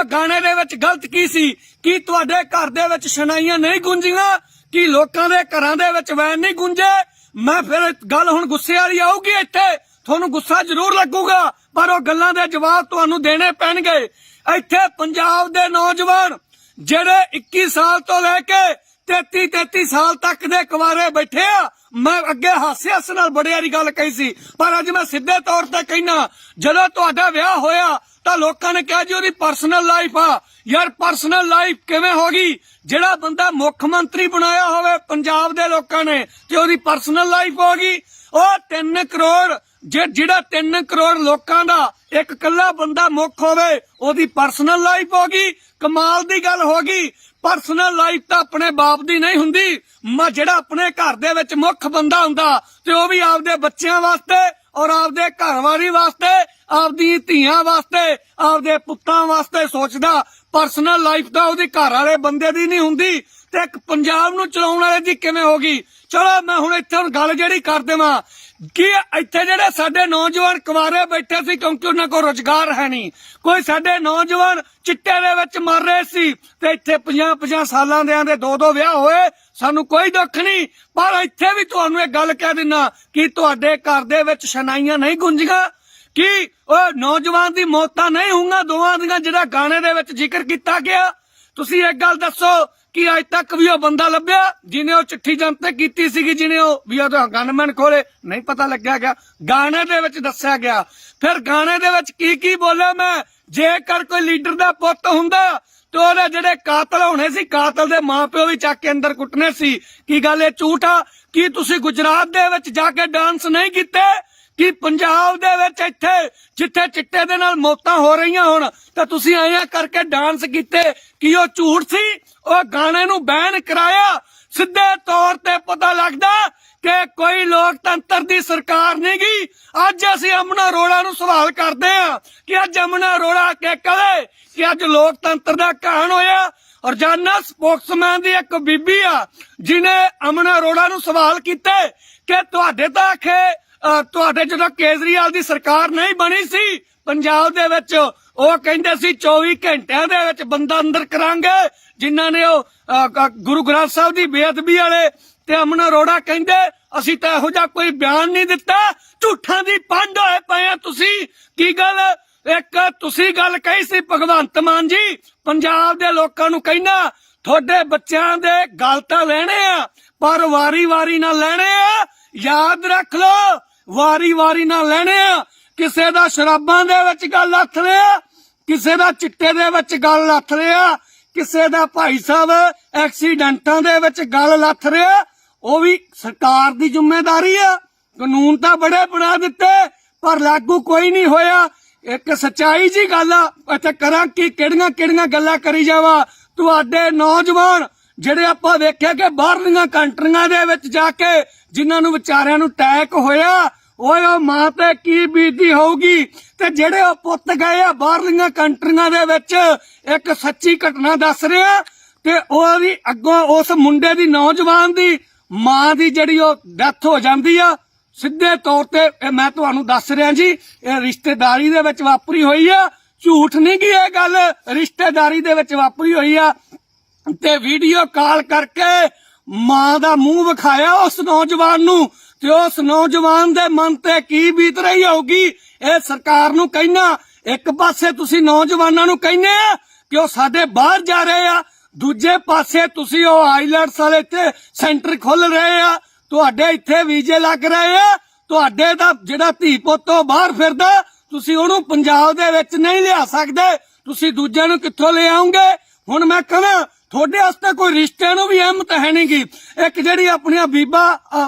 ਉਹ ਗਾਣੇ ਦੇ ਵਿੱਚ ਗਲਤ ਕੀ ਸੀ? ਕੀ ਤੁਹਾਡੇ ਘਰ ਦੇ ਵਿੱਚ ਸ਼ਨਾਈਆਂ ਨਹੀਂ ਗੁੰਜੀਆਂ ਕੀ ਲੋਕਾਂ ਦੇ ਘਰਾਂ ਦੇ ਵਿੱਚ ਵੈਨ ਨਹੀਂ ਗੁੰਜੇ ਮੈਂ ਫਿਰ ਗੱਲ ਹੁਣ ਗੁੱਸੇ ਵਾਲੀ ਆਊਗੀ ਇੱਥੇ। ਤੁਹਾਨੂੰ ਗੁੱਸਾ ਜ਼ਰੂਰ ਲੱਗੂਗਾ, ਪਰ ਉਹ ਗੱਲਾਂ ਦੇ ਜਵਾਬ ਤੁਹਾਨੂੰ ਦੇਣੇ ਪੈਣਗੇ। ਇੱਥੇ ਪੰਜਾਬ ਦੇ ਨੌਜਵਾਨ ਜਿਹੜੇ 21 ਸਾਲ ਤੋਂ ਲੈ ਕੇ 33 33 ਸਾਲ ਤੱਕ ਦੇ ਕੁਵਾਰੇ ਬੈਠੇ ਆ, ਮੈਂ ਅੱਗੇ ਹਾਸੇ ਹੱਸ ਨਾਲ ਬੜੇ ਵਾਲੀ ਗੱਲ ਕਹੀ ਸੀ, ਪਰ ਅੱਜ ਮੈਂ ਸਿੱਧੇ ਤੌਰ ਤੇ ਕਹਿਣਾ ਜਦੋਂ ਤੁਹਾਡਾ ਵਿਆਹ ਹੋਇਆ ਤਾਂ ਲੋਕਾਂ ਨੇ ਕਿਹਾ ਜੀ ਉਹਦੀ ਪਰਸਨਲ ਲਾਈਫ ਆ। ਯਾਰ ਪਰਸਨਲ ਲਾਈਫ ਕਿਵੇਂ ਹੋ ਗਈ? ਜਿਹੜਾ ਬੰਦਾ ਮੁੱਖ ਮੰਤਰੀ ਬਣਾਇਆ ਹੋਵੇ ਪੰਜਾਬ ਦੇ ਲੋਕਾਂ ਨੇ, ਤੇ ਉਹਦੀ ਪਰਸਨਲ ਲਾਈਫ ਹੋ ਗਈ। ਉਹ 3 ਕਰੋੜ ਜਿਹੜਾ 3 ਕਰੋੜ ਲੋਕਾਂ ਦਾ ਇੱਕ ਕੱਲਾ ਬੰਦਾ ਮੁੱਖ ਹੋਵੇ, ਉਹਦੀ ਪਰਸਨਲ ਲਾਈਫ ਹੋ ਗਈ। ਕਮਾਲ ਦੀ ਗੱਲ ਹੋ ਗਈ। ਪਰਸਨਲ ਲਾਈਫ ਤਾਂ ਆਪਣੇ ਬਾਪ ਦੀ ਨਹੀਂ ਹੁੰਦੀ, ਮੈਂ ਜਿਹੜਾ ਆਪਣੇ ਘਰ ਦੇ ਵਿੱਚ ਮੁੱਖ ਬੰਦਾ ਹੁੰਦਾ, ਤੇ ਉਹ ਵੀ ਆਪਦੇ ਬੱਚਿਆਂ ਵਾਸਤੇ ਔਰ ਆਪਦੇ ਘਰਵਾਲੀ ਵਾਸਤੇ ਆਪਦੀ ਧੀਆਂ ਵਾਸਤੇ, ਆਪਦੇ ਪੁੱਤਾਂ ਵਾਸਤੇ ਸੋਚਦਾ ਪਰਸਨਲ ਲਾਈਫ ਤਾਂ ਉਹਦੇ ਘਰ ਵਾਲੇ ਬੰਦੇ ਦੀ ਨਹੀਂ ਹੁੰਦੀ ਤੇ ਇੱਕ ਪੰਜਾਬ ਨੂੰ ਚਲਾਉਣ ਵਾਲੇ ਦੀ ਕਿਵੇਂ ਹੋਗੀ ਚਲੋ, ਮੈਂ ਹੁਣ ਇੱਥੇ ਗੱਲ ਜਿਹੜੀ ਕਰ ਦੇਵਾਂ। ਕਿ ਇੱਥੇ ਜਿਹੜੇ ਸਾਡੇ ਨੌਜਵਾਨ ਕੁਵਾਰੇ ਬੈਠੇ ਸੀ ਕਿਉਂਕਿ ਉਹਨਾਂ ਕੋਲ ਰੋਜ਼ਗਾਰ ਹੈ ਨਹੀਂ। ਕੋਈ ਸਾਡੇ ਨੌਜਵਾਨ ਚਿੱਟੇ ਦੇ ਵਿੱਚ ਮਰ ਰਹੇ ਸੀ ਤੇ ਇੱਥੇ 50 50 ਸਾਲਾਂ ਦੇ ਦੇ ਦੋ ਦੋ ਵਿਆਹ ਹੋਏ, ਸਾਨੂੰ ਕੋਈ ਦੁੱਖ ਨਹੀਂ। ਪਰ ਇੱਥੇ ਵੀ ਤੁਹਾਨੂੰ ਇਹ ਗੱਲ ਕਹਿ ਦਿੰਨਾ ਕਿ ਤੁਹਾਡੇ ਘਰ ਦੇ ਵਿੱਚ ਸ਼ਨਾਈਆਂ ਨਹੀਂ ਗੁੰਜੀਆਂ ਕਿ? ਉਹ ਨੌਜਵਾਨ ਦੀ ਮੌਤਾਂ ਨਹੀਂ ਹੋਊਗਾ ਦੋਵਾਂ ਦੀਆਂ ਜਿਹੜਾ ਗਾਣੇ ਦੇ ਵਿੱਚ ਜ਼ਿਕਰ ਕੀਤਾ ਗਿਆ। ਤੁਸੀਂ ਇੱਕ ਗੱਲ ਦੱਸੋ ਕਿ ਅੱਜ ਤੱਕ ਵੀ ਉਹ ਬੰਦਾ ਲੱਭਿਆ? ਜਿਹਨੇ ਉਹ ਚਿੱਠੀ ਜਨਤਕ ਕੀਤੀ ਸੀਗੀ ਜਿਹਨੇ ਉਹ ਵੀ ਉਹ ਗਨਮੈਨ ਕੋਲੇ ਨਹੀਂ ਪਤਾ ਲੱਗਿਆ ਗਿਆ। ਗਾਣੇ ਦੇ ਵਿੱਚ ਦੱਸਿਆ ਗਿਆ। ਫਿਰ ਗਾਣੇ ਦੇ ਵਿੱਚ ਕੀ ਕੀ ਬੋਲਿਆ ਮੈਂ? ਜੇਕਰ ਕੋਈ ਲੀਡਰ ਦਾ ਪੁੱਤ ਹੁੰਦਾ, ਤੇ ਉਹਦੇ ਜਿਹੜੇ ਕਾਤਲ ਹੋਣੇ ਸੀ, ਕਾਤਲ ਦੇ ਮਾਪਿਓ ਵੀ ਚੱਕ ਕੇ ਅੰਦਰ ਕੁੱਟਨੇ ਸੀ। ਕੀ ਗੱਲ ਇਹ ਝੂਠ ਆ? ਕੀ ਤੁਸੀਂ ਗੁਜਰਾਤ ਦੇ ਵਿੱਚ ਜਾ ਕੇ ਡਾਂਸ ਨਹੀਂ ਕੀਤੇ? ਕਿ ਪੰਜਾਬ ਦੇ ਵਿੱਚ ਇੱਥੇ, ਜਿੱਥੇ ਚਿੱਟੇ ਦੇ ਨਾਲ ਮੌਤਾਂ ਹੋ ਰਹੀਆਂ ਹੁਣ, ਤਾਂ ਤੁਸੀਂ ਆਇਆ ਕਰਕੇ ਡਾਂਸ ਕੀਤੇ ਕੀ ਉਹ ਝੂਠ ਸੀ, ਉਹ ਗਾਣੇ ਨੂੰ ਬੈਨ ਕਰਾਇਆ। ਸਿੱਧੇ ਤੌਰ ਤੇ ਪਤਾ ਲੱਗਦਾ ਕਿ ਕੋਈ ਲੋਕਤੰਤਰ ਦੀ ਸਰਕਾਰ ਨਹੀਂ ਗਈ ਅੱਜ ਅਸੀਂ ਅਮਨਾ ਅਰੋੜਾ ਨੂੰ ਸਵਾਲ ਕਰਦੇ ਆ ਕਿ ਅੱਜ ਅਮਨਾ ਅਰੋੜਾ ਕੇ ਕਹੇ ਕਿ ਅੱਜ ਲੋਕਤੰਤਰ ਦਾ ਕਹਾਣ ਹੋਇਆ। ਰੋਜ਼ਾਨਾ ਸਪੋਕਸਮੈਨ ਦੀ ਇੱਕ ਬੀਬੀ ਆ, ਜਿਨੇ ਅਮਨਾ ਅਰੋੜਾ ਨੂੰ ਸਵਾਲ ਕੀਤੇ ਕਿ ਤੁਹਾਡੇ ਤਾਂ ਆਖੇ ਤੁਹਾਡੇ ਜਦੋਂ ਕੇਜਰੀਵਾਲ ਦੀ ਸਰਕਾਰ ਨਹੀਂ ਬਣੀ ਸੀ, ਪੰਜਾਬ ਦੇ ਵਿੱਚ ਉਹ ਕਹਿੰਦੇ ਸੀ 24 ਘੰਟਿਆਂ ਦੇ ਵਿੱਚ ਬੰਦਾ ਅੰਦਰ ਕਰਾਂਗੇ, ਜਿਨ੍ਹਾਂ ਨੇ ਉਹ ਗੁਰੂ ਗ੍ਰੰਥ ਸਾਹਿਬ ਦੀ ਬੇਅਦਬੀ ਵਾਲੇ ਤੇ ਅਮਨ ਅਰੋੜਾ ਕਹਿੰਦੇ, ਅਸੀਂ ਤਾਂ ਇਹੋ ਜਿਹਾ ਕੋਈ ਬਿਆਨ ਨਹੀਂ ਦਿੱਤਾ, ਝੂਠਾਂ ਦੀ ਪੰਡ ਹੋਏ ਪਏ ਆ ਤੁਸੀਂ, ਕੀ ਗੱਲ? ਇੱਕ ਤੁਸੀਂ ਗੱਲ ਕਹੀ ਸੀ ਭਗਵੰਤ ਮਾਨ ਜੀ, ਪੰਜਾਬ ਦੇ ਲੋਕਾਂ ਨੂੰ ਕਹਿਣਾ ਤੁਹਾਡੇ ਬੱਚਿਆਂ ਦੇ ਗੱਲ ਤਾਂ ਲੈਣੇ ਆ, ਪਰ ਵਾਰੀ-ਵਾਰੀ ਨਾਲ ਲੈਣੇ ਆ, ਯਾਦ ਰੱਖ ਲਓ ਵਾਰੀ-ਵਾਰੀ ਨਾਲ ਲੈਣੇ ਆ। ਕਿਸੇ ਦਾ ਸ਼ਰਾਬਾਂ ਦੇ ਵਿੱਚ ਗੱਲ ਲੱਥ ਲਿਆ ਕਿਸੇ ਦਾ ਚਿੱਟੇ ਦੇ ਵਿੱਚ ਗੱਲ ਲੱਥ ਲਿਆ ਕਿਸੇ ਦਾ ਭਾਈ ਸਾਹਿਬ ਐਕਸੀਡੈਂਟਾਂ ਦੇ ਵਿੱਚ ਗੱਲ ਲੱਥ ਰਿਹਾ ਉਹ ਵੀ ਸਰਕਾਰ ਦੀ ਜ਼ਿੰਮੇਵਾਰੀ ਆ। ਕਾਨੂੰਨ ਤਾਂ ਬੜੇ ਬਣਾ ਦਿੱਤੇ, ਪਰ ਲਾਗੂ ਕੋਈ ਨਹੀਂ ਹੋਇਆ। ਇੱਕ ਸਚਾਈ ਜੀ ਗੱਲ ਆ, ਇੱਥੇ ਕਰਾਂ ਕਿ, ਕਿਹੜੀਆਂ ਕਿਹੜੀਆਂ ਗੱਲਾਂ ਕਰੀ ਜਾਵਾ? ਤੁਹਾਡੇ ਨੌਜਵਾਨ, ਜਿਹੜੇ ਆਪਾਂ ਵੇਖਿਆ ਕਿ ਬਾਹਰਲੀਆਂ ਕੰਟਰੀਆਂ ਦੇ ਵਿੱਚ ਜਾ ਕੇ ਜਿਨ੍ਹਾਂ ਨੂੰ ਵਿਚਾਰਿਆਂ ਨੂੰ ਟੈਕ ਹੋਇਆ ਓਏ ਉਹ ਮਾਂ ਤੇ ਕੀ ਬੀਤੀ ਹੋਊਗੀ? ਤੇ ਜਿਹੜੇ ਉਹ ਪੁੱਤ ਗਏ ਆ ਬਾਹਰਲੀਆਂ ਕੰਟਰੀਆਂ ਦੇ ਵਿੱਚ, ਇੱਕ ਸੱਚੀ ਘਟਨਾ ਦੱਸ ਰਿਹਾ ਤੇ ਉਹਦੀ ਅੱਗੋਂ ਉਸ ਮੁੰਡੇ ਦੀ ਨੌਜਵਾਨ ਦੀ ਮਾਂ ਦੀ ਜਿਹੜੀ ਉਹ ਡੈਥ ਹੋ ਜਾਂਦੀ ਆ। ਸਿੱਧੇ ਤੌਰ ਤੇ ਇਹ ਮੈਂ ਤੁਹਾਨੂੰ ਦੱਸ ਰਿਹਾ ਜੀ, ਇਹ ਰਿਸ਼ਤੇਦਾਰੀ ਦੇ ਵਿੱਚ ਵਾਪਰੀ ਹੋਈ ਆ। ਝੂਠ ਨਹੀਂ ਗੀ ਇਹ ਗੱਲ, ਰਿਸ਼ਤੇਦਾਰੀ ਦੇ ਵਿੱਚ ਵਾਪਰੀ ਹੋਈ ਆ। ਤੇ ਵੀਡੀਓ ਕਾਲ ਕਰਕੇ ਮਾਂ ਦਾ ਮੂੰਹ ਵਿਖਾਇਆ ਉਸ ਨੌਜਵਾਨ ਨੂੰ। ਤੇ ਉਸ ਨੌਜਵਾਨ ਦੇ ਮਨ ਤੇ ਕੀ ਬੀਤ ਰਹੀ ਹੋਊਗੀ? ਇਹ ਸਰਕਾਰ ਨੂੰ ਕਹਿਣਾ। ਇੱਕ ਪਾਸੇ ਤੁਸੀਂ ਨੌਜਵਾਨਾਂ ਨੂੰ ਕਹਿੰਦੇ ਆ ਕਿ ਉਹ ਸਾਡੇ ਬਾਹਰ ਜਾ ਰਹੇ ਆ। ਦੂਜੇ ਪਾਸੇ ਤੁਸੀਂ ਉਹ ਆਈਲੈਟਸ ਵਾਲੇ ਤੇ ਸੈਂਟਰ ਖੋਲ ਰਹੇ ਆ। ਤੁਹਾਡੇ ਇੱਥੇ ਵੀਜ਼ੇ ਲੱਗ ਰਹੇ ਆ। ਤੁਹਾਡੇ ਦਾ ਜਿਹੜਾ ਧੀ ਪੁੱਤ ਉਹ ਬਾਹਰ ਫਿਰਦਾ, ਤੁਸੀਂ ਉਹਨੂੰ ਪੰਜਾਬ ਦੇ ਵਿੱਚ ਨਹੀਂ ਲਿਆ ਸਕਦੇ। ਤੁਸੀਂ ਦੂਜਿਆਂ ਨੂੰ ਕਿੱਥੋਂ ਲੈ ਹੁਣ ਮੈਂ ਕਹਾਂ ਤੁਹਾਡੇ ਵਾਸਤੇ ਕੋਈ ਰਿਸ਼ਤੇ ਨੂੰ ਵੀ ਅਹਿਮਤ ਹੈ ਨਹੀਂਗੀ ਇੱਕ ਜਿਹੜੀ ਆਪਣੀਆਂ ਬੀਬਾ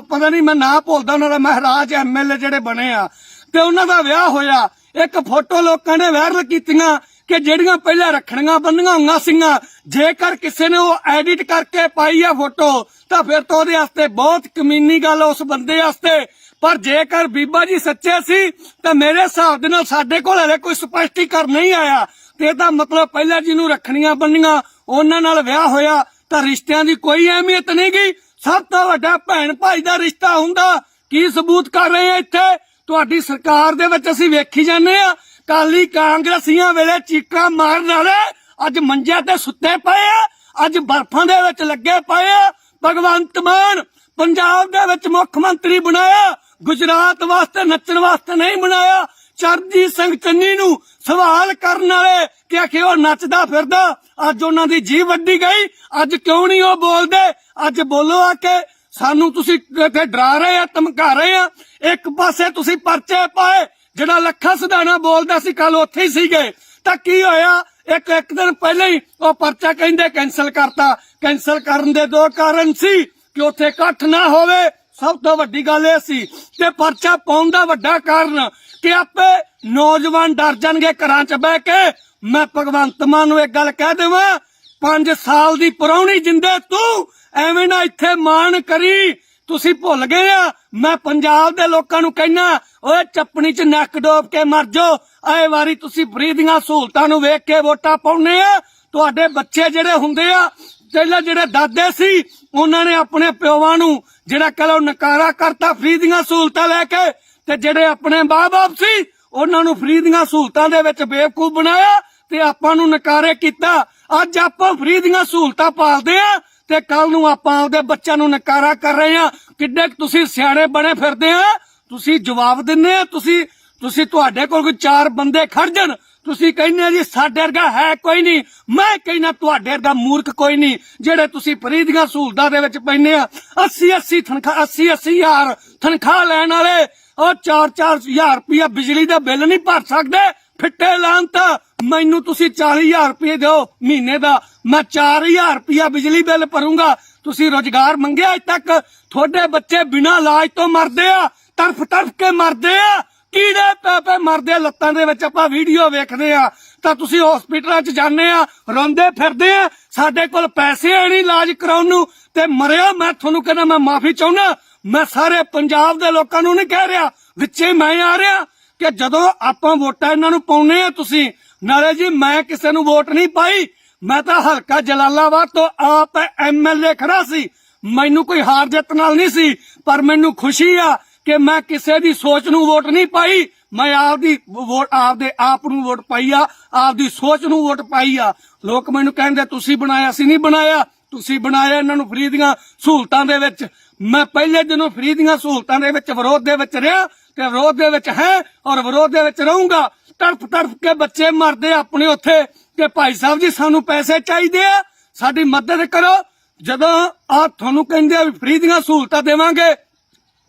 ਪਤਾ ਨਹੀਂ ਮੈਂ ਨਾਂ ਭੁੱਲਦਾ, ਉਹਨਾਂ ਦਾ ਮਹਾਰਾਜ ਐਮਐਲਏ ਜਿਹੜੇ ਬਣੇ ਆ, ਤੇ ਉਹਨਾਂ ਦਾ ਵਿਆਹ ਹੋਇਆ। ਇੱਕ ਫੋਟੋ ਲੋਕਾਂ ਨੇ ਵਾਇਰਲ ਕੀਤੀਆਂ ਕਿ ਜਿਹੜੀਆਂ ਪਹਿਲਾਂ ਰੱਖਣੀਆਂ ਬੰਨੀਆਂ ਹੋਈਆਂ ਸੀਗੀਆਂ, ਜੇਕਰ ਕਿਸੇ ਨੇ ਉਹ ਐਡਿਟ ਕਰਕੇ ਪਾਈ ਆ ਫੋਟੋ, ਤਾਂ ਫਿਰ ਤਾਂ ਉਹਦੇ ਵਾਸਤੇ ਬਹੁਤ ਕਮੀਨੀ ਗੱਲ ਉਸ ਬੰਦੇ ਵਾਸਤੇ। ਪਰ ਜੇਕਰ ਬੀਬਾ ਜੀ ਸੱਚੇ ਸੀ, ਤਾਂ ਮੇਰੇ ਹਿਸਾਬ ਦੇ ਨਾਲ ਸਾਡੇ ਕੋਲ ਹਲੇ ਕੋਈ ਸਪਸ਼ਟੀਕਰਨ ਨਹੀਂ ਆਇਆ। ਤੇ ਇਹਦਾ ਮਤਲਬ ਪਹਿਲਾਂ ਜਿਹਨੂੰ ਰੱਖਣੀਆਂ ਬੰਨੀਆਂ ਉਹਨਾਂ ਨਾਲ ਵਿਆਹ ਹੋਇਆ ਤਾਂ ਰਿਸ਼ਤਿਆਂ ਦੀ ਕੋਈ ਅਹਿਮੀਅਤ ਨਹੀਂ ਗਈ। ਸਭ ਤੋਂ ਵੱਡਾ ਭੈਣ ਭਾਈ ਦਾ ਰਿਸ਼ਤਾ ਹੁੰਦਾ। ਕੀ ਸਬੂਤ ਕਰ ਰਹੇ ਆ ਇੱਥੇ? ਤੁਹਾਡੀ ਸਰਕਾਰ ਦੇ ਵਿੱਚ ਅਸੀਂ ਵੇਖੀ ਜਾਂਦੇ ਆ। ਕਾਲੀ ਕਾਂਗਰਸੀਆਂ ਵੇਲੇ ਚੀਕਾਂ ਮਾਰਨ ਵਾਲੇ ਅੱਜ ਮੰਜਿਆਂ ਤੇ ਸੁੱਤੇ ਪਏ ਆ। ਅੱਜ ਬਰਫਾਂ ਦੇ ਵਿੱਚ ਲੱਗੇ ਪਏ ਆ। ਭਗਵੰਤ ਮਾਨ ਪੰਜਾਬ ਦੇ ਵਿੱਚ ਮੁੱਖ ਮੰਤਰੀ ਬਣਾਇਆ। ਗੁਜਰਾਤ ਵਾਸਤੇ, ਨੱਚਣ ਵਾਸਤੇ ਨਹੀਂ ਬਣਾਇਆ। ਚਰਨਜੀਤ ਸਿੰਘ ਚੰਨੀ ਨੂੰ ਸਵਾਲ ਕਰਨ ਵਾਲੇ ਕਿ ਆਖੇ ਉਹ ਨੱਚਦਾ ਫਿਰਦਾ। ਅੱਜ ਉਹਨਾਂ ਦੀ ਜੀਭ ਵੱਡੀ ਗਈ। ਅੱਜ ਕਿਉਂ ਨਹੀਂ ਉਹ ਬੋਲਦੇ? ਅੱਜ ਬੋਲੋ ਆ ਕੇ। ਸਾਨੂੰ ਤੁਸੀਂ ਇੱਥੇ ਡਰਾ ਰਹੇ ਆ, ਧਮਕਾ ਰਹੇ ਆ। ਇੱਕ ਪਾਸੇ ਤੁਸੀਂ ਪਰਚੇ ਪਾਏ, ਜਿਹੜਾ ਲੱਖਾ ਸਿਧਾਣਾ ਬੋਲਦਾ ਸੀ ਕੱਲ ਉੱਥੇ ਹੀ ਸੀਗੇ। ਤਾਂ ਕੀ ਹੋਇਆ? ਇੱਕ ਇੱਕ ਦਿਨ ਪਹਿਲਾਂ ਹੀ ਉਹ ਪਰਚਾ ਕਹਿੰਦੇ ਕੈਨਸਲ ਕਰਤਾ। ਕੈਨਸਲ ਕਰਨ ਦੇ ਦੋ ਕਾਰਨ ਸੀ ਕਿ ਉੱਥੇ ਇਕੱਠ ਨਾ ਹੋਵੇ। ਸਭ ਤੋਂ ਵੱਡੀ ਗੱਲ ਇਹ ਸੀ ਤੇ ਪਰਚਾ ਪਾਉਣ ਦਾ ਵੱਡਾ ਕਾਰਨ ਕਿ ਆਪੇ ਨੌਜਵਾਨ ਡਰ ਜਾਣਗੇ ਘਰਾਂ 'ਚ ਬਹਿ ਕੇ। ਮੈਂ ਭਗਵੰਤ ਮਾਨ ਨੂੰ ਇੱਕ ਗੱਲ ਕਹਿ ਦੇਵਾਂ 5 ਸਾਲ ਦੀ ਪੁਰਾਣੀ ਜਿੰਦੇ ਤੂੰ ਐਵੇਂ ਨਾ ਇੱਥੇ ਮਾਣ ਕਰੀ। ਤੁਸੀਂ ਭੁੱਲ ਗਏ ਆ, ਮੈਂ ਪੰਜਾਬ ਦੇ ਲੋਕਾਂ ਨੂੰ ਕਹਿਣਾ ਓਏ ਚੱਪਣੀ 'ਚ ਨੱਕ ਡੋਬ ਕੇ ਮਰ ਜਾਓ। ਆਏ ਵਾਰੀ ਤੁਸੀਂ ਫਰੀ ਦੀਆਂ ਸਹੂਲਤਾਂ ਨੂੰ ਵੇਖ ਕੇ ਵੋਟਾਂ ਪਾਉਣੇ ਆ। ਤੁਹਾਡੇ ਬੱਚੇ ਜਿਹੜੇ ਹੁੰਦੇ ਆ, ਪਹਿਲਾਂ ਜਿਹੜੇ ਦਾਦੇ ਸੀ, ਉਹਨਾਂ ਨੇ ਆਪਣੇ ਪਿਓਾਂ ਨੂੰ ਜਿਹੜਾ ਕਹੋ ਨਕਾਰਾ ਕਰਤਾ, ਫਰੀ ਦੀਆਂ ਸਹੂਲਤਾਂ ਲੈ ਕੇ। ਤੇ ਜਿਹੜੇ ਆਪਣੇ ਬਾਪ ਸੀ, ਉਹਨਾਂ ਨੂੰ ਫਰੀ ਦੀਆਂ ਸਹੂਲਤਾਂ ਦੇ ਵਿੱਚ ਬੇਵਕੂਫ ਬਣਾਇਆ ਤੇ ਆਪਾਂ ਨੂੰ ਨਕਾਰੇ ਕੀਤਾ। ਅੱਜ ਆਪਾਂ ਫਰੀ ਦੀਆਂ ਸਹੂਲਤਾਂ ਪਾਲਦੇ ਆ ਤੇ ਕੱਲ ਨੂੰ ਆਪਾਂ ਆਪਦੇ ਬੱਚਿਆਂ ਨੂੰ ਨਕਾਰਾ ਕਰ ਰਹੇ ਆ ਕਿੱਡੇ ਤੁਸੀਂ ਸਿਆਣੇ ਬਣੇ ਫਿਰਦੇ ਆ? ਤੁਸੀਂ ਜਵਾਬ ਦਿੰਦੇ ਆ? ਤੁਸੀਂ ਤੁਸੀਂ ਤੁਹਾਡੇ ਕੋਲ ਕੋਈ ਚਾਰ ਬੰਦੇ ਖੜ ਜਾਣ। ਤੁਸੀਂ ਕਹਿੰਦੇ ਜੀ, ਸਾਡੇ ਵਰਗਾ ਹੈ ਕੋਈ ਨਹੀਂ। ਮੈਂ ਕਹਿੰਦਾ ਤੁਹਾਡੇ ਵਰਗਾ ਮੂਰਖ ਕੋਈ ਨਹੀਂ। ਜਿਹੜੇ ਤੁਸੀਂ ਫਰੀ ਦੀਆਂ ਸਹੂਲਤਾਂ ਦੇ ਵਿੱਚ ਪੈਨੇ ਆ 80 80 ਤਨਖਾਹ 80 80 ਹਜ਼ਾਰ ਤਨਖਾਹ ਲੈਣ ਵਾਲੇ ਉਹ 4 4000 ਰੁਪਇਆ ਬਿਜਲੀ ਦਾ ਬਿੱਲ ਨਹੀਂ ਭਰ ਸਕਦੇ। ਫਿੱਟੇ ਲਾਂਤ ਮੈਨੂੰ ਤੁਸੀਂ 40000 ਰੁਪਏ ਦਿਓ ਮਹੀਨੇ ਦਾ। ਮੈਂ 4000 ਰੁਪਇਆ ਬਿਜਲੀ ਬਿੱਲ ਭਰੂੰਗਾ। ਤੁਸੀਂ ਰੋਜ਼ਗਾਰ ਮੰਗਿਆ ਅਜ ਤੱਕ? ਤੁਹਾਡੇ ਬੱਚੇ ਬਿਨਾਂ ਇਲਾਜ ਤੋਂ ਮਰਦੇ ਆ ਤਰਫ ਤਰਫ ਕੇ ਮਰਦੇ ਆ। ਕੀੜੇ ਪੈ ਮਰਦੇ ਆ, ਲੱਤਾਂ ਦੇ ਵਿੱਚ ਆਪਾਂ ਵੀਡੀਓ ਵੇਖਦੇ ਆ। ਤਾਂ ਤੁਸੀਂ ਹਸਪੀਟਲਾਂ 'ਚ ਜਾਂਦੇ ਆ ਰੋਂਦੇ ਫਿਰਦੇ ਆ। ਸਾਡੇ ਕੋਲ ਪੈਸੇ ਹੈ ਨਹੀਂ ਇਲਾਜ ਕਰਾਉਣ ਨੂੰ। ਤੇ ਮਰਿਆ ਮੈਂ ਤੁਹਾਨੂੰ ਕਹਿੰਦਾ ਮੈਂ ਮਾਫੀ ਚਾਹੁੰਦਾ। ਮੈਂ ਸਾਰੇ ਪੰਜਾਬ ਦੇ ਲੋਕਾਂ ਨੂੰ ਨਹੀਂ ਕਹਿ ਰਿਹਾ, ਵਿੱਚੇ ਮੈਂ ਆ ਰਿਹਾ ਕਿ ਜਦੋਂ ਆਪਾਂ ਵੋਟਾਂ ਇਹਨਾਂ ਨੂੰ ਪਾਉਨੇ ਆ ਤੁਸੀਂ, ਨਾਲੇ ਜੀ ਮੈਂ ਕਿਸੇ ਨੂੰ ਵੋਟ ਨਹੀਂ ਪਾਈ, ਮੈਂ ਤਾਂ ਹਲਕਾ ਜਲਾਲਾਬਾਦ ਤੋਂ ਆਪ ਐਮਐਲਏ ਖੜਾ ਸੀ, ਮੈਨੂੰ ਕੋਈ ਹਾਰ ਜਿੱਤ ਨਾਲ ਨਹੀਂ ਸੀ, ਪਰ ਮੈਨੂੰ ਖੁਸ਼ੀ ਆ ਕਿ ਮੈਂ ਕਿਸੇ ਦੀ ਸੋਚ ਨੂੰ ਵੋਟ ਨਹੀਂ ਪਾਈ, ਮੈਂ ਆਪਦੀ ਵੋਟ ਆਪਦੇ ਆਪ ਨੂੰ ਵੋਟ ਪਾਈ ਆ, ਆਪਦੀ ਸੋਚ ਨੂੰ ਵੋਟ ਪਾਈ ਆ। ਲੋਕ ਮੈਨੂੰ ਕਹਿੰਦੇ, ਤੁਸੀਂ ਬਣਾਇਆ ਸੀ ਨਹੀਂ ਬਣਾਇਆ। ਤੁਸੀਂ ਬਣਾਇਆ ਇਹਨਾਂ ਨੂੰ ਫ੍ਰੀ ਦੀਆਂ ਸਹੂਲਤਾਂ ਦੇ ਵਿੱਚ। ਮੈਂ ਪਹਿਲੇ ਦਿਨੋਂ ਫ੍ਰੀ ਦੀਆਂ ਸਹੂਲਤਾਂ ਦੇ ਵਿੱਚ, ਵਿਰੋਧ ਦੇ ਵਿੱਚ ਰਿਹਾ ਤੇ ਵਿਰੋਧ ਦੇ ਵਿੱਚ ਹੈ ਔਰ ਵਿਰੋਧ ਦੇ ਵਿੱਚ ਰਹੂੰਗਾ। ਤੜਫ ਤੜਫ ਕੇ ਬੱਚੇ ਮਰਦੇ ਆਪਣੇ ਉੱਥੇ ਕਿ ਭਾਈ ਸਾਹਿਬ ਜੀ, ਸਾਨੂੰ ਪੈਸੇ ਚਾਹੀਦੇ ਆ। ਸਾਡੀ ਮਦਦ ਕਰੋ। ਜਦੋਂ ਆ ਤੁਹਾਨੂੰ ਕਹਿੰਦੇ ਆ ਫ੍ਰੀ ਦੀਆਂ ਸਹੂਲਤਾਂ ਦੇਵਾਂਗੇ,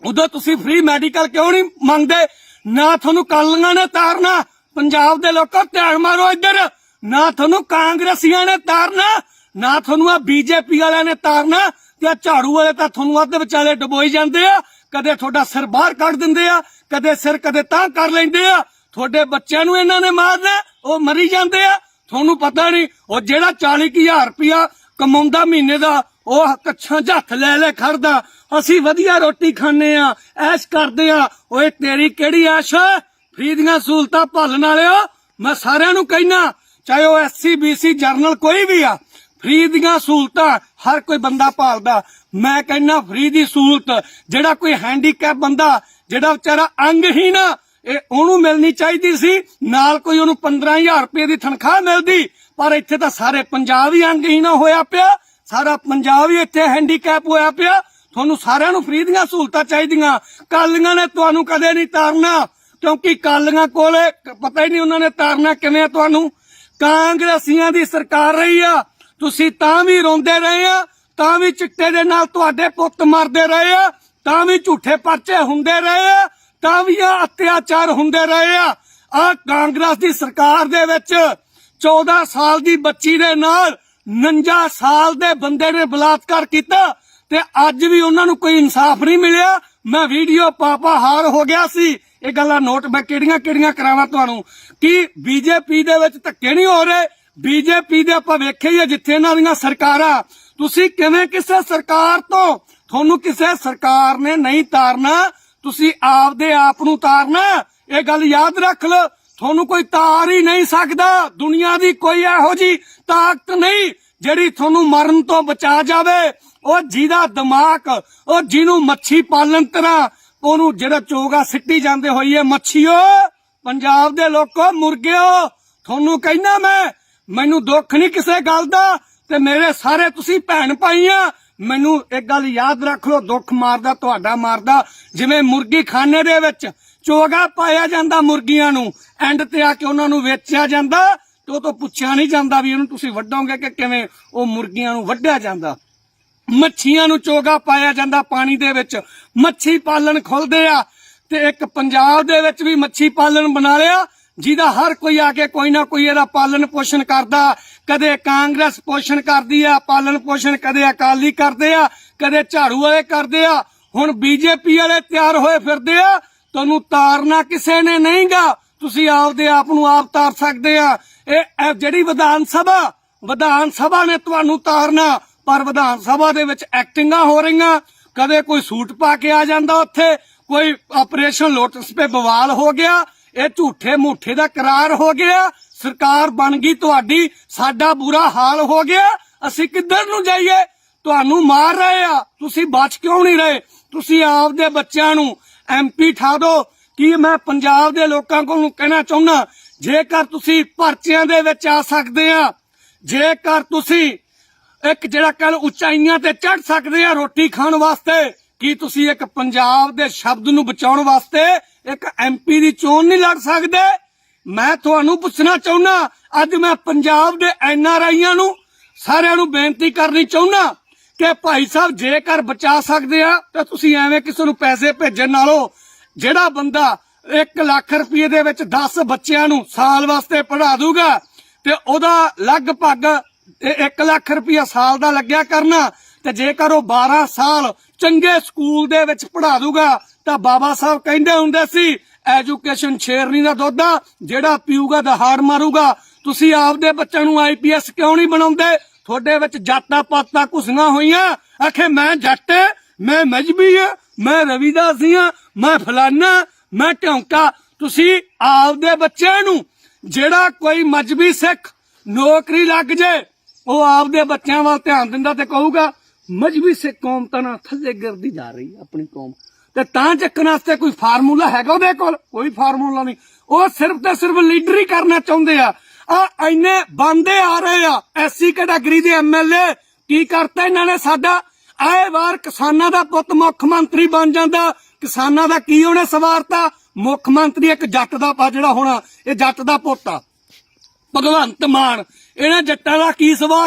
ਉਦੋਂ ਤੁਸੀਂ ਫ੍ਰੀ ਮੈਡੀਕਲ ਕਿਉਂ ਨਹੀਂ ਮੰਗਦੇ? ਨਾ ਤੁਹਾਨੂੰ ਕਾਲੀਆਂ ਨੇ ਤਾਰਨਾ, ਪੰਜਾਬ ਦੇ ਲੋਕਾਂ ਧਿਆਨ ਮਾਰੋ ਇੱਧਰ। ਨਾ ਤੁਹਾਨੂੰ ਕਾਂਗਰਸੀਆਂ ਨੇ ਤਾਰਨਾ। ਨਾ ਤੁਹਾਨੂੰ ਆ ਬੀਜੇਪੀ ਵਾਲਿਆਂ ਨੇ ਤਾਰਨਾ ਤੇ ਆਹ ਝਾੜੂ ਵਾਲੇ ਤਾਂ ਤੁਹਾਨੂੰ ਅੱਧ ਵਿਚਾਲੇ ਡਬੋਈ ਜਾਂਦੇ ਆ। ਕਦੇ ਤੁਹਾਡਾ ਸਿਰ ਬਾਹਰ ਕੱਢ ਦਿੰਦੇ ਆ, ਕਦੇ ਸਿਰ ਕਦੇ ਤਾਂ ਕਰ ਲੈਂਦੇ ਆ। ਤੁਹਾਡੇ ਬੱਚਿਆਂ ਨੂੰ ਇਹਨਾਂ ਨੇ ਮਾਰਨਾ, ਉਹ ਮਰੀ ਜਾਂਦੇ ਆ। ਤੁਹਾਨੂੰ ਪਤਾ ਨਹੀਂ, ਉਹ ਜਿਹੜਾ 40000 ਰੁਪਇਆ ਕਮਾਉਂਦਾ ਮਹੀਨੇ ਦਾ, ਉਹ ਕੱਛਾਂ 'ਚ ਹੱਥ ਲੈ ਲੈ ਖੜਦਾ। ਅਸੀਂ ਵਧੀਆ ਰੋਟੀ ਖਾਂਦੇ ਆ, ਐਸ਼ ਕਰਦੇ ਆ। ਓਏ, ਤੇਰੀ ਕਿਹੜੀ ਐਸ਼ ਹੈ? ਦੀਆਂ ਸਹੂਲਤਾਂ ਭਾਲਣ ਵਾਲਿਓ, ਮੈਂ ਸਾਰਿਆਂ ਨੂੰ ਕਹਿਣਾ ਚਾਹੇ ਉਹ ਐਸਸੀ ਬੀਸੀ ਜਰਨਲ ਕੋਈ ਵੀ ਆ ਫ੍ਰੀ ਦੀਆਂ ਸਹੂਲਤਾਂ ਹਰ ਕੋਈ ਬੰਦਾ ਭਾਲਦਾ। ਮੈਂ ਕਹਿੰਨਾ ਫਰੀ ਦੀ ਸਹੂਲਤ, ਜਿਹੜਾ ਕੋਈ ਹੈਂਡੀਕੈਪ ਬੰਦਾ, ਜਿਹੜਾ ਵਿਚਾਰਾ ਅੰਗਹੀਨ ਇਹ ਉਹਨੂੰ ਮਿਲਣੀ ਚਾਹੀਦੀ ਸੀ। ਨਾਲ ਕੋਈ ਉਹਨੂੰ 15000 ਰੁਪਏ ਦੀ ਤਨਖਾਹ ਮਿਲਦੀ, ਪਰ ਇੱਥੇ ਤਾਂ ਸਾਰੇ ਪੰਜਾਬ ਹੀ ਅੰਗਹੀਨ ਹੋਇਆ ਪਿਆ। ਸਾਰਾ ਪੰਜਾਬ ਹੀ ਇੱਥੇ ਹੈਂਡੀਕੈਪ ਹੋਇਆ ਪਿਆ। ਤੁਹਾਨੂੰ ਸਾਰਿਆਂ ਨੂੰ ਫ੍ਰੀ ਦੀਆਂ ਸਹੂਲਤਾਂ ਚਾਹੀਦੀਆਂ। ਕਾਲੀਆਂ ਨੇ ਤੁਹਾਨੂੰ ਕਦੇ ਨਹੀਂ ਤਾਰਨਾ, ਕਿਉਂਕਿ ਕਾਲੀਆਂ ਕੋਲੇ, ਪਤਾ ਹੀ ਨਹੀਂ ਉਹਨਾਂ ਨੇ ਤਾਰਨਾ ਕਿਵੇਂ ਤੁਹਾਨੂੰ। ਕਾਂਗਰਸੀਆਂ ਦੀ ਸਰਕਾਰ ਰਹੀ ਆ। ਤੁਸੀਂ ਤਾਂ ਵੀ ਰੋਂਦੇ ਰਹੇ ਆ, ਤਾਂ ਵੀ ਚਿੱਟੇ ਦੇ ਨਾਲ ਤੁਹਾਡੇ ਪੁੱਤ ਮਰਦੇ ਰਹੇ ਆ, ਤਾਂ ਵੀ ਝੂਠੇ ਪਰਚੇ ਹੁੰਦੇ ਰਹੇ ਆ, ਤਾਂ ਵੀ ਆ ਅਤਿਆਚਾਰ ਹੁੰਦੇ ਰਹੇ ਆ। ਆ ਕਾਂਗਰਸ ਦੀ ਸਰਕਾਰ ਦੇ ਵਿੱਚ 14 ਸਾਲ ਦੀ ਬੱਚੀ ਦੇ ਨਾਲ 49 ਸਾਲ ਦੇ ਬੰਦੇ ਨੇ ਬਲਾਤਕਾਰ ਕੀਤਾ ਤੇ ਅੱਜ ਵੀ ਉਹਨਾਂ ਨੂੰ ਕੋਈ ਇਨਸਾਫ ਨਹੀਂ ਮਿਲਿਆ। ਮੈਂ ਵੀਡੀਓ ਪਾਪਾ ਹਾਰ ਹੋ ਗਿਆ ਸੀ। ਇਹ ਗੱਲਾਂ ਨੋਟ ਮੈਂ ਕਿਹੜੀਆਂ ਕਿਹੜੀਆਂ ਕਰਾਵਾਂ ਤੁਹਾਨੂੰ? ਕਿ ਬੀਜੇਪੀ ਦੇ ਵਿੱਚ ਧੱਕੇ ਨਹੀਂ ਹੋ ਰਹੇ? ਬੀਜੇਪੀ ਦੇ ਆਪਾਂ ਵੇਖਿਆ ਹੀ ਆ ਜਿੱਥੇ ਇਹਨਾਂ ਦੀਆਂ ਸਰਕਾਰਾਂ। ਤੁਸੀਂ ਕਿਵੇਂ ਕਿਸੇ ਸਰਕਾਰ ਤੋਂ ਤੁਹਾਨੂੰ ਕਿਸੇ ਸਰਕਾਰ ਨੇ ਨਹੀਂ ਤਾਰਨਾ, ਤੁਸੀਂ ਆਪਦੇ ਆਪ ਨੂੰ ਤਾਰਨਾ, ਇਹ ਗੱਲ ਯਾਦ ਰੱਖ ਲਓ। ਤੁਹਾਨੂੰ ਕੋਈ ਤਾਰ ਹੀ ਨਹੀਂ ਸਕਦਾ। ਦੁਨੀਆ ਦੀ ਕੋਈ ਇਹੋ ਜੀ ਤਾਕਤ ਨਹੀਂ ਜਿਹੜੀ ਤੁਹਾਨੂੰ ਮਰਨ ਤੋਂ ਬਚਾ ਜਾਵੇ। ਉਹ ਜਿਹਦਾ ਦਿਮਾਗ, ਉਹ ਜਿਹਨੂੰ ਮੱਛੀ ਪਾਲਣ ਤਰ੍ਹਾਂ ਉਹਨੂੰ ਜਿਹੜਾ ਚੋਗਾ ਸਿੱਟੀ ਜਾਂਦੇ ਹੋਈਏ ਮੱਛੀਓ। ਪੰਜਾਬ ਦੇ ਲੋਕੋ, ਮੁਰਗਿਓ, ਤੁਹਾਨੂੰ ਕਹਿਣਾ ਮੈਂ ਮੈਨੂੰ ਦੁੱਖ ਨਹੀਂ ਕਿਸੇ ਗੱਲ ਦਾ ਤੇ ਮੇਰੇ ਸਾਰੇ ਤੁਸੀਂ ਭੈਣ ਭਾਈ ਆ ਮੈਨੂੰ ਇੱਕ ਗੱਲ ਯਾਦ ਰੱਖ ਲਓ, ਦੁੱਖ ਮਾਰਦਾ, ਤੁਹਾਡਾ ਮਾਰਦਾ। ਜਿਵੇਂ ਮੁਰਗੀ ਖਾਨੇ ਦੇ ਵਿੱਚ ਚੋਗਾ ਪਾਇਆ ਜਾਂਦਾ ਮੁਰਗੀਆਂ ਨੂੰ, ਐਂਡ ਤੇ ਆ ਕੇ ਉਹਨਾਂ ਨੂੰ ਵੇਚਿਆ ਜਾਂਦਾ, ਤੇ ਉਹ ਤੋਂ ਪੁੱਛਿਆ ਨਹੀਂ ਜਾਂਦਾ ਵੀ ਇਹਨੂੰ ਤੁਸੀਂ ਵੱਢੋਗੇ ਕਿ ਕਿਵੇਂ ਉਹ ਮੁਰਗੀਆਂ ਨੂੰ ਵੱਢਿਆ ਜਾਂਦਾ। ਮੱਛੀਆਂ ਨੂੰ ਚੋਗਾ ਪਾਇਆ ਜਾਂਦਾ ਪਾਣੀ ਦੇ ਵਿੱਚ। ਮੱਛੀ ਪਾਲਣ ਖੁੱਲਦੇ ਆ ਤੇ ਇੱਕ ਪੰਜਾਬ ਦੇ ਵਿੱਚ ਵੀ ਮੱਛੀ ਪਾਲਣ ਬਣਾ ਲਿਆ ਜਿਹਦਾ ਹਰ ਕੋਈ ਆ ਕੇ ਕੋਈ ਨਾ ਕੋਈ ਇਹਦਾ ਪਾਲਣ ਪੋਸ਼ਣ ਕਰਦਾ। ਕਦੇ ਕਾਂਗਰਸ ਪੋਸ਼ਣ ਕਰਦੀ ਆ, ਪਾਲਣ ਪੋਸ਼ਣ ਕਦੇ ਅਕਾਲੀ ਕਰਦੇ ਆ, ਕਦੇ ਝਾੜੂ ਵਾਲੇ ਕਰਦੇ ਆ। ਹੁਣ ਬੀਜੇਪੀ ਵਾਲੇ ਤਿਆਰ ਹੋਏ ਫਿਰਦੇ ਆ, ਤੁਹਾਨੂੰ ਤਾਰਨਾ ਕਿਸੇ ਨੇ ਨਹੀਂਗਾ। ਤੁਸੀਂ ਆਪਦੇ ਆਪ ਨੂੰ ਆਪ ਤਾਰ ਸਕਦੇ ਆ। ਇਹ ਜਿਹੜੀ ਵਿਧਾਨ ਸਭਾ ਵਿਧਾਨ ਸਭਾ ਨੇ ਤੁਹਾਨੂੰ ਤਾਰਨਾ, ਪਰ ਵਿਧਾਨ ਸਭਾ ਦੇ ਵਿੱਚ ਐਕਟਿੰਗਾਂ ਹੋ ਰਹੀਆਂ। ਕਦੇ ਕੋਈ ਸੂਟ ਪਾ ਕੇ ਆ ਜਾਂਦਾ ਉੱਥੇ, ਕੋਈ ਆਪਰੇਸ਼ਨ ਲੋਟਸ ਤੇ ਬਵਾਲ ਹੋ ਗਿਆ। ਇਹ ਝੂਠੇ ਮੂਠੇ ਦਾ ਕਰਾਰ ਹੋ ਗਿਆ। ਸਰਕਾਰ ਬਣ ਗਈ ਤੁਹਾਡੀ, ਸਾਡਾ ਬੁਰਾ ਹਾਲ ਹੋ ਗਿਆ। ਅਸੀਂ ਕਿੱਧਰ ਨੂੰ ਜਾਈਏ? ਤੁਹਾਨੂੰ ਮਾਰ ਰਹੇ ਆ। ਤੁਸੀਂ ਬਚ ਕਿਉਂ ਨਹੀਂ ਰਹੇ? ਤੁਸੀਂ ਆਪਦੇ ਬੱਚਿਆਂ ਨੂੰ ਐਮਪੀ ਠਾ ਦਿਓ। ਕੀ ਮੈਂ ਪੰਜਾਬ ਦੇ ਲੋਕਾਂ ਕੋਲ ਕਹਿਣਾ ਚਾਹੁੰਦਾ, ਜੇਕਰ ਤੁਸੀਂ ਪਰਚਿਆਂ ਦੇ ਵਿੱਚ ਆ ਸਕਦੇ ਆ, ਜੇਕਰ ਤੁਸੀਂ ਇੱਕ ਜਿਹੜਾ ਕੱਲ ਉਚਾਈਆਂ ਤੇ ਚੜ ਸਕਦੇ ਆ ਰੋਟੀ ਖਾਣ ਵਾਸਤੇ ਕੀ ਤੁਸੀਂ ਇੱਕ ਪੰਜਾਬ ਦੇ ਸ਼ਬਦ ਨੂੰ ਬਚਾਉਣ ਵਾਸਤੇ ਇੱਕ ਐਮਪੀ ਦੀ ਚੋਣ ਨਹੀਂ ਲੜ ਸਕਦੇ? ਮੈਂ ਤੁਹਾਨੂੰ ਪੁੱਛਣਾ ਚਾਹੁੰਦਾ ਅੱਜ ਮੈਂ ਪੰਜਾਬ ਦੇ ਐਨਆਰਆਈਆਂ ਨੂੰ ਸਾਰਿਆਂ ਨੂੰ ਬੇਨਤੀ ਕਰਨੀ ਚਾਹੁੰਦਾ ਕਿ ਭਾਈ ਸਾਹਿਬ ਜੇਕਰ ਬਚਾ ਸਕਦੇ ਆ, ਤਾਂ ਤੁਸੀਂ ਐਵੇਂ ਕਿਸੇ ਨੂੰ ਪੈਸੇ ਭੇਜਣ ਨਾਲੋਂ ਜਿਹੜਾ ਬੰਦਾ 1 ਲੱਖ ਰੁਪਏ ਦੇ ਵਿੱਚ 10 ਬੱਚਿਆਂ ਨੂੰ ਸਾਲ ਵਾਸਤੇ ਪੜ੍ਹਾ ਦੂਗਾ ਤੇ ਉਹਦਾ ਲਗਭਗ 1 ਲੱਖ ਰੁਪਇਆ ਸਾਲ ਦਾ ਲੱਗਿਆ ਕਰਨਾ ਤੇ ਜੇਕਰ ਉਹ 12 ਸਾਲ ਚੰਗੇ ਸਕੂਲ ਦੇ ਵਿੱਚ ਪੜ੍ਹਾ ਦੂਗਾ, ਤਾਂ ਬਾਬਾ ਸਾਹਿਬ ਕਹਿੰਦੇ ਹੁੰਦੇ ਸੀ ਐਜੂਕੇਸ਼ਨ ਸ਼ੇਰਨੀ ਦਾ ਦੁੱਧ ਆ, ਜਿਹੜਾ ਪੀਊਗਾ ਦਹਾੜ ਮਾਰੂਗਾ। ਤੁਸੀਂ ਆਪਦੇ ਬੱਚਿਆਂ ਨੂੰ ਆਈਪੀਐਸ ਕਿਉਂ ਨਹੀਂ ਬਣਾਉਂਦੇ? ਤੁਹਾਡੇ ਵਿੱਚ ਜਾਤਾਂ ਪਾਤਾਂ ਘੁਸੀਆਂ ਹੋਈਆਂ। ਆਖੇ, ਮੈਂ ਜੱਟ ਮੈਂ ਮਜਬੀ ਆ ਮੈਂ ਰਵਿਦਾਸੀ ਆ, ਮੈਂ ਫਲਾਨਾ, ਮੈਂ ਢੌਂਕਾ। ਤੁਸੀਂ ਆਪਦੇ ਬੱਚਿਆਂ ਨੂੰ ਜਿਹੜਾ ਕੋਈ ਮਜਬੀ ਸਿੱਖ ਨੌਕਰੀ ਲੱਗ ਜੇ, ਉਹ ਆਪਦੇ ਬੱਚਿਆਂ ਵੱਲ ਧਿਆਨ ਦਿੰਦਾ ਤੇ ਕਹੂਗਾ ਮਜਬੀ ਸਿੱਖ ਕੌਮ ਤਾਂ ਨਾ ਥੱਲੇ ਗਿਰਦੀ ਜਾ ਰਹੀ ਆਪਣੀ ਕੌਮ। ਤੇ ਤਾਂ ਚੱਕਣ ਵਾਸਤੇ ਕੋਈ ਫਾਰਮੂਲਾ ਹੈਗਾ ਉਹਦੇ ਕੋਲ? ਕੋਈ ਫਾਰਮੂਲਾ ਨਹੀਂ। ਉਹ ਸਿਰਫ ਤੇ ਸਿਰਫ ਲੀਡਰ ਹੀ ਕਰਨਾ ਚਾਹੁੰਦੇ ਆ। ਆ ਇੰਨੇ ਬੰਦੇ ਆ ਰਹੇ ਆ ਐਸਸੀ ਕੈਟਾਗਰੀ ਦੇ ਐਮਐਲਏ ਕੀ ਕਰਤਾ ਇਹਨਾਂ ਨੇ ਸਾਡਾ? ਆਏ ਵਾਰ ਕਿਸਾਨਾਂ ਦਾ ਪੁੱਤ ਮੁੱਖ ਮੰਤਰੀ ਬਣ ਜਾਂਦਾ। ਕਿਸਾਨਾਂ ਦਾ ਕੀ ਉਹਨੇ ਸਵਾਰਤਾ? ਮੁੱਖ ਮੰਤਰੀ ਇੱਕ ਜੱਟ ਦਾ ਪਾ ਜਿਹੜਾ ਹੋਣਾ, ਇਹ ਜੱਟ ਦਾ ਪੁੱਤ। ਆ ਭਗਵੰਤ ਮਾਨ, ਇਹਨਾਂ ਜੱਟਾਂ ਦਾ ਕੀ ਸਵਾਰ